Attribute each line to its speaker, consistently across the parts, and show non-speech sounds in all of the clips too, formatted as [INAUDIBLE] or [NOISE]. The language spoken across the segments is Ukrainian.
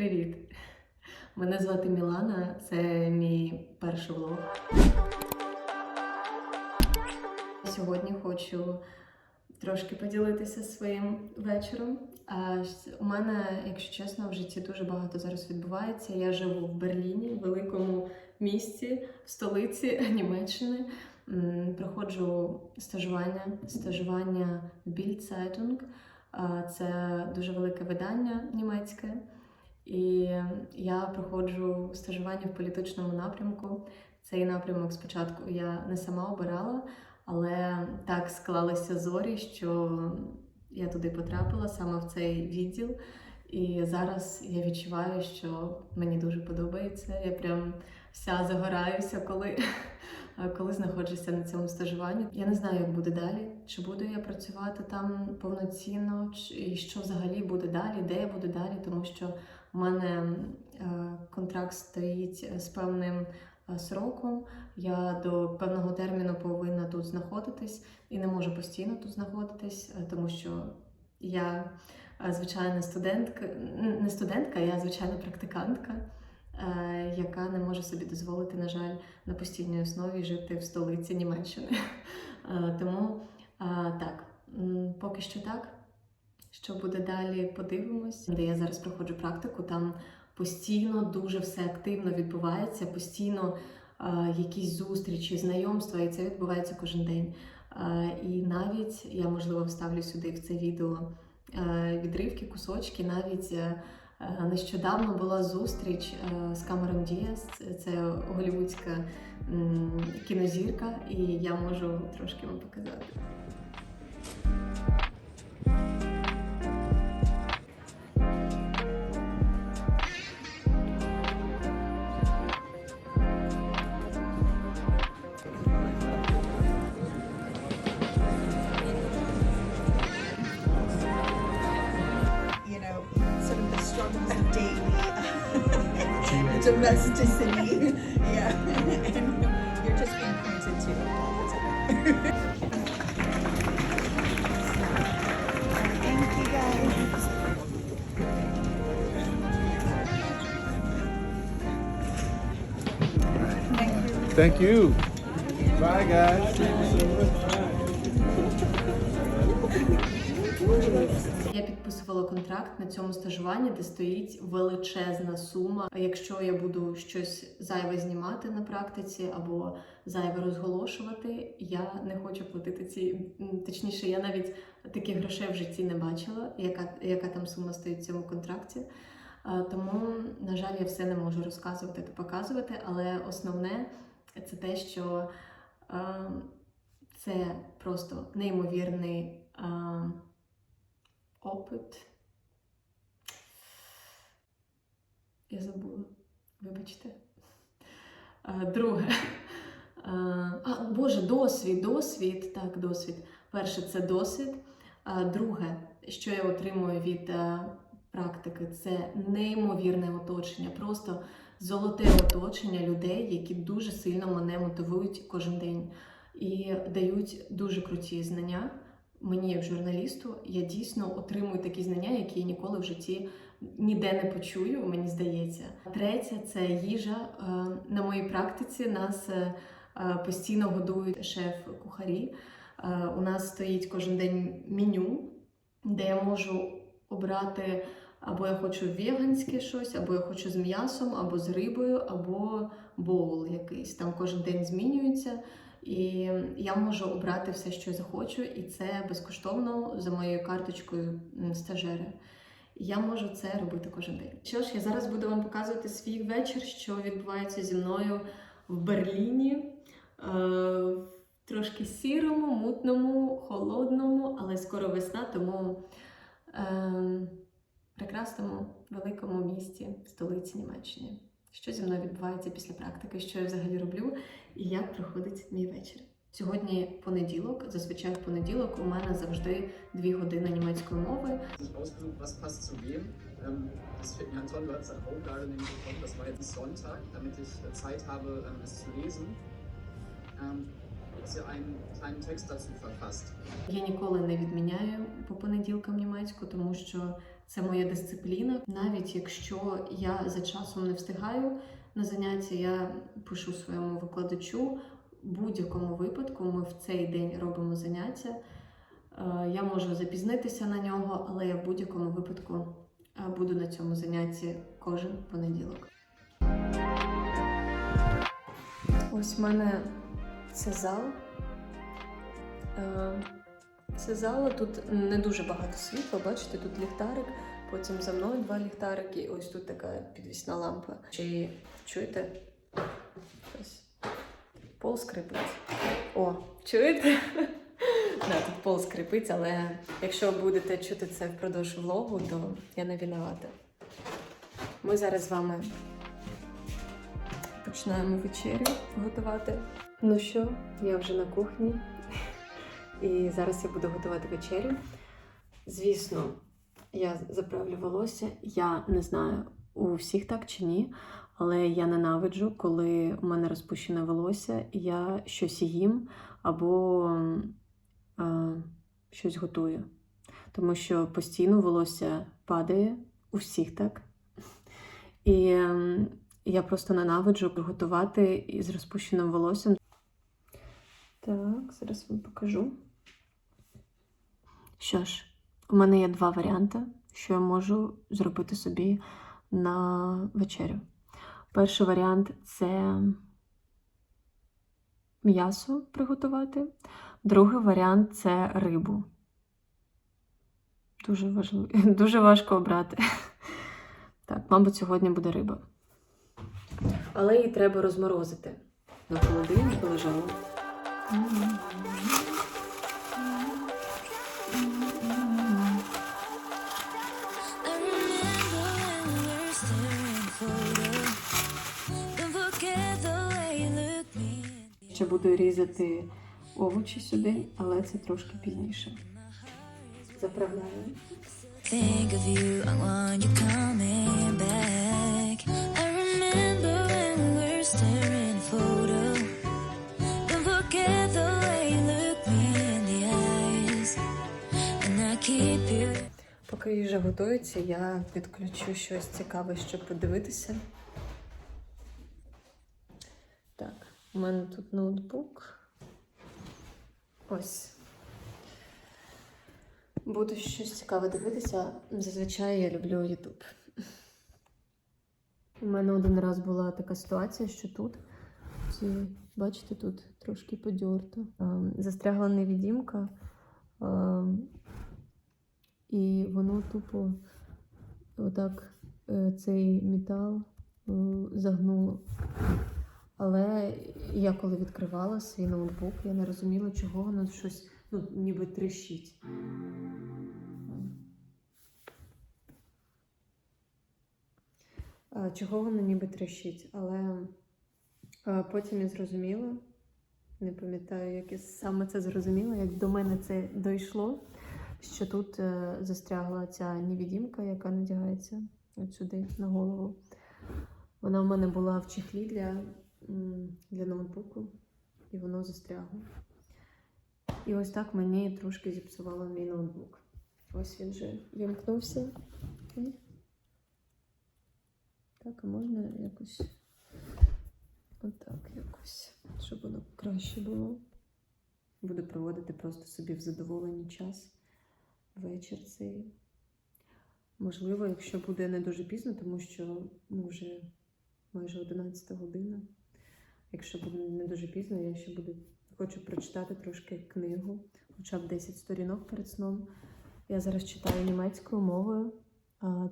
Speaker 1: Привіт! Мене звати Мілана, це мій перший влог. Сьогодні хочу трошки поділитися своїм вечором. У мене, якщо чесно, в житті дуже багато зараз відбувається. Я живу в Берліні, великому місті, в столиці [LAUGHS] Німеччини. Проходжу стажування, стажування в Bild Zeitung. Це дуже велике видання німецьке. І я проходжу стажування в політичному напрямку. Цей напрямок спочатку я не сама обирала, але так склалися зорі, що я туди потрапила саме в цей відділ. І зараз я відчуваю, що мені дуже подобається. Я прям вся загораюся, коли, коли знаходжуся на цьому стажуванні. Я не знаю, як буде далі. Чи буду я працювати там повноцінно, і що взагалі буде далі, де я буду далі, тому що у мене е, контракт стоїть з певним е, сроком. Я до певного терміну повинна тут знаходитись і не можу постійно тут знаходитись, е, тому що я е, звичайна студентка, не студентка, я звичайна практикантка, е, яка не може собі дозволити, на жаль, на постійній основі жити в столиці Німеччини. Е, Тому е, так, поки що так. Що буде далі, подивимось. Де я зараз проходжу практику, там постійно дуже все активно відбувається, постійно е, якісь зустрічі, знайомства, і це відбувається кожен день. Е, і навіть я можливо вставлю сюди в це відео е, відривки, кусочки. Навіть е, е, нещодавно була зустріч е, з Камером Діас, це голівудська кінозірка, і я можу трошки вам показати. [LAUGHS]
Speaker 2: yeah. and you're just being pointed to all the time. [LAUGHS] Thank you guys.
Speaker 3: Thank you. Bye, guys.
Speaker 1: Підписувала контракт на цьому стажуванні, де стоїть величезна сума. Якщо я буду щось зайве знімати на практиці або зайве розголошувати, я не хочу платити ці. Точніше, я навіть таких грошей в житті не бачила, яка, яка там сума стоїть в цьому контракті. Тому, на жаль, я все не можу розказувати та показувати, але основне це те, що це просто неймовірний. а, опит. Я забула. Вибачте. Друге. А, а, Боже, досвід, досвід. Так, досвід. Перше, це досвід. А, Друге, що я отримую від практики, це неймовірне оточення. Просто золоте оточення людей, які дуже сильно мене мотивують кожен день і дають дуже круті знання мені, як журналісту, я дійсно отримую такі знання, які я ніколи в житті ніде не почую, мені здається. Третє це їжа. Е, На моїй практиці нас е, е, постійно годують шеф-кухарі. У нас стоїть кожен день меню, де я можу обрати. Або я хочу веганське щось, або я хочу з м'ясом, або з рибою, або боул якийсь. Там кожен день змінюється. І я можу обрати все, що захочу, і це безкоштовно за моєю карточкою м, стажера. Я можу це робити кожен день. Що ж, я зараз буду вам показувати свій вечір, що відбувається зі мною в Берліні. Е, трошки сірому, мутному, холодному, але скоро весна, тому е, прекрасному великому місті, столиці Німеччини. Що зі мною відбувається після практики, що я взагалі роблю і як проходить мій вечір. Сьогодні понеділок, зазвичай в понеділок у мене завжди дві години німецької мови.
Speaker 4: Ähm, äh, ähm. Ähm.
Speaker 1: Я ніколи не відміняю по понеділкам німецьку, тому що це моя дисципліна. Навіть якщо я за часом не встигаю на заняття, я пишу своєму викладачу. В будь-якому випадку ми в цей день робимо заняття. Е, Я можу запізнитися на нього, але я в будь-якому випадку е, буду на цьому занятті кожен понеділок. Ось в мене це зал. Це зал, тут не дуже багато світла, бачите, тут ліхтарик, потім за мною два ліхтарики, ось тут така підвісна лампа. Чи чуєте? Ось. Пол скрипить. О, чуєте? [LAUGHS] Да, тут пол скрипить, але якщо будете чути це впродовж влогу, то я не винувата. Ми зараз з вами починаємо вечерю готувати. Ну що, я вже на кухні, і зараз я буду готувати вечерю. Звісно, я заправлю волосся. Я не знаю, у всіх так чи ні, але я ненавиджу, коли у мене розпущене волосся, і я щось їм або е, щось готую. Тому що постійно волосся падає, у всіх так. І ем, я просто ненавиджу готувати із розпущеним волоссям. Так, зараз вам покажу. Що ж, у мене є два варіанти, що я можу зробити собі на вечерю. Перший варіант це м'ясо приготувати. Другий варіант це рибу. Дуже важливо, [LAUGHS] дуже важко обрати. [LAUGHS] Так, мабуть, сьогодні буде риба. Але її треба розморозити. На холодильнику лежало. Ще буду різати овочі сюди, але це трошки пізніше. Заправляю.
Speaker 5: Think of you, I want you coming back. I remember when we were staring photo. Don't forget the way you look me in the eyes. And I keep you.
Speaker 1: Поки їжа готується, я підключу щось цікаве, щоб подивитися. Так, у мене тут ноутбук. Ось. Буду щось цікаве дивитися. Зазвичай я люблю YouTube. У мене один раз була така ситуація, що тут, бачите, тут трошки подьорто. Ем, Застрягла невідімка. ем, і воно тупо отак е, цей метал е, загнуло. Але я коли відкривала свій ноутбук, я не розуміла, чого воно щось ну, ніби тріщить. Чого воно ніби тріщить, але е, потім я зрозуміла, не пам'ятаю, як я саме це зрозуміла, як до мене це дійшло що тут е, застрягла ця невідімка, яка надягається от сюди на голову. Вона в мене була в чехлі для, для ноутбуку, і воно застрягло. І ось так мені трошки зіпсувало мій ноутбук. Ось він вже вімкнувся. Так, а можна якось отак якось, щоб воно краще було. Буду проводити просто собі в задоволенні час вечір цей. Можливо, якщо буде не дуже пізно, тому що ну, вже майже 11 година. Якщо буде не дуже пізно, я ще буду хочу прочитати трошки книгу, хоча б 10 сторінок перед сном. Я зараз читаю німецькою мовою,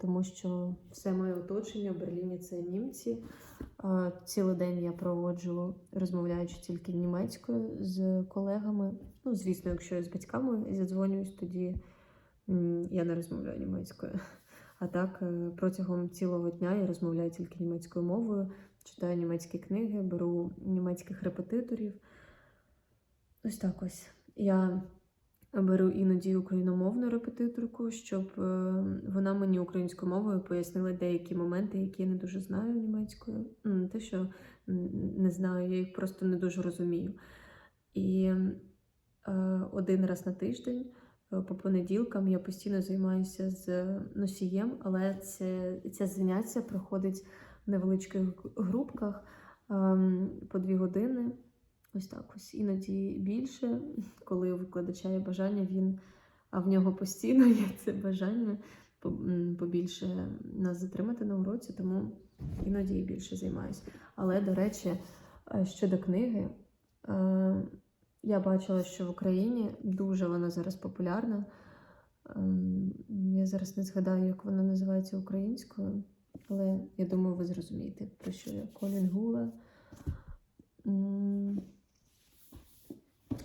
Speaker 1: тому що все моє оточення в Берліні це німці. Цілий день я проводжу, розмовляючи тільки німецькою з колегами. Ну, звісно, якщо я з батьками задзвонююсь, тоді я не розмовляю німецькою. А так, е, протягом цілого дня я розмовляю тільки німецькою мовою, читаю німецькі книги, беру німецьких репетиторів. Ось так ось. Я беру іноді україномовну репетиторку, щоб е, вона мені українською мовою пояснила деякі моменти, які я не дуже знаю німецькою. Не те, що не знаю, я їх просто не дуже розумію. І е, один раз на тиждень е, по понеділкам я постійно займаюся з носієм, але це, це заняття проходить невеличких групках ем, по дві години. Ось так ось іноді більше, коли у викладача є бажання, він, а в нього постійно [LAUGHS] є це бажання побільше нас затримати на уроці, тому іноді і більше займаюся. Але, до речі, е, щодо книги, е, я бачила, що в Україні дуже вона зараз популярна. Ем, Я зараз не згадаю, як вона називається українською, але я думаю, ви зрозумієте, про що я. Колін Гула.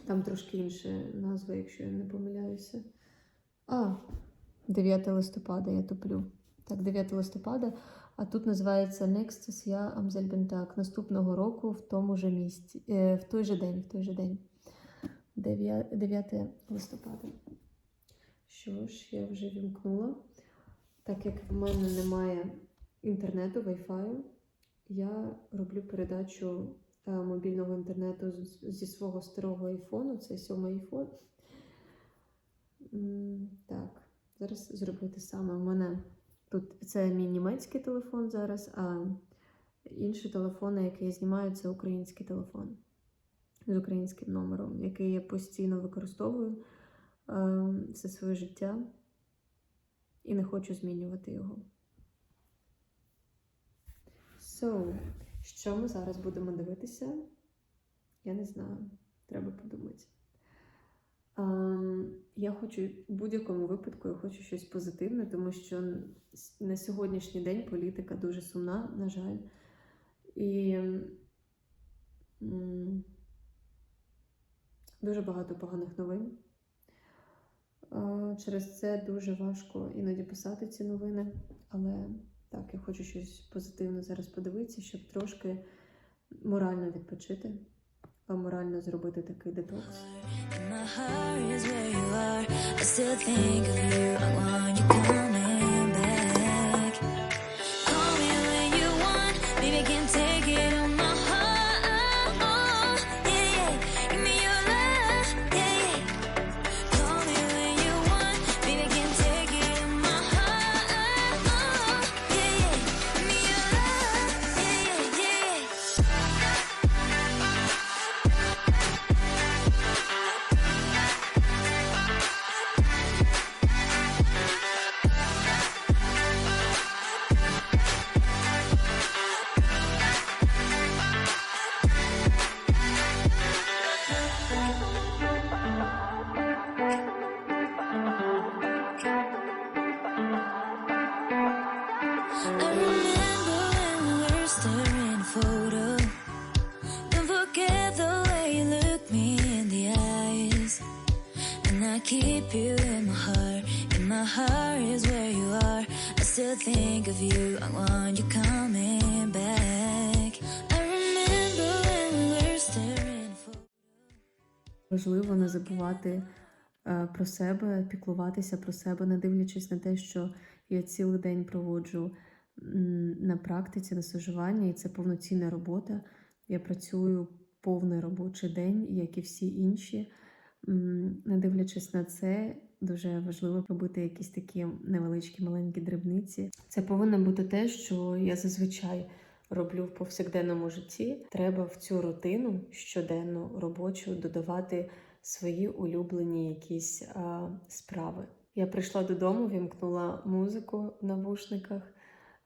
Speaker 1: Там трошки інша назва, якщо я не помиляюся. А, 9 листопада я туплю. Так, 9 листопада, а тут називається Nextus Я Амзельбентак. Наступного року в тому же місці, е, в той же день, в той же день. 9, 9 листопада. Що ж, я вже вімкнула. Так як в мене немає інтернету, Wi-Fi, я роблю передачу е, мобільного інтернету зі свого старого айфону. Це сьомий айфон. Так, зараз зроблю те саме. У мене тут це мій німецький телефон зараз, а інші телефони, які я знімаю, це український телефон з українським номером, який я постійно використовую е, все своє життя і не хочу змінювати його. So, що ми зараз будемо дивитися? Я не знаю. Треба подумати. Ем, я хочу в будь-якому випадку я хочу щось позитивне, тому що на сьогоднішній день політика дуже сумна, на жаль. І м, дуже багато поганих новин. Е, Через це дуже важко іноді писати ці новини. Але так, я хочу щось позитивне зараз подивитися, щоб трошки морально відпочити, а морально зробити такий детокс.
Speaker 5: My heart is where you are. I still think of you. I want you coming think of you. I want you coming back. I remember when we were staring photo.
Speaker 1: Важливо не забувати е, про себе, піклуватися про себе, не дивлячись на те, що я цілий день проводжу на практиці, на стажуванні, і це повноцінна робота. Я працюю повний робочий день, як і всі інші. Не дивлячись на це, дуже важливо робити якісь такі невеличкі маленькі дрібниці. Це повинно бути те, що я зазвичай роблю в повсякденному житті. Треба в цю рутину щоденну робочу додавати свої улюблені якісь а, справи. Я прийшла додому, вімкнула музику в навушниках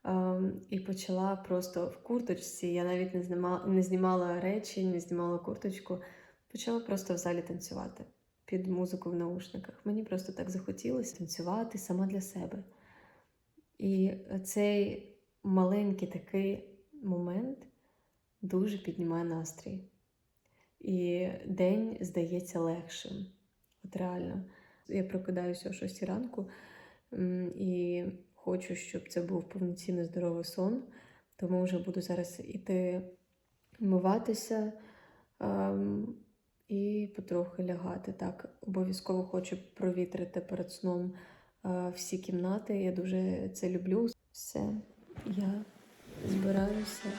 Speaker 1: а, і почала просто в курточці. Я навіть не знімала, не знімала речі, не знімала курточку. Почала просто в залі танцювати під музику в наушниках. Мені просто так захотілося танцювати сама для себе. І цей маленький такий момент дуже піднімає настрій. І день здається легшим. От реально. Я прокидаюся о 6 ранку і хочу, щоб це був повноцінний здоровий сон. Тому вже буду зараз іти вмиватися ем, і потрохи лягати. Так, обов'язково хочу провітрити перед сном е, всі кімнати. Я дуже це люблю. Все, я збираюся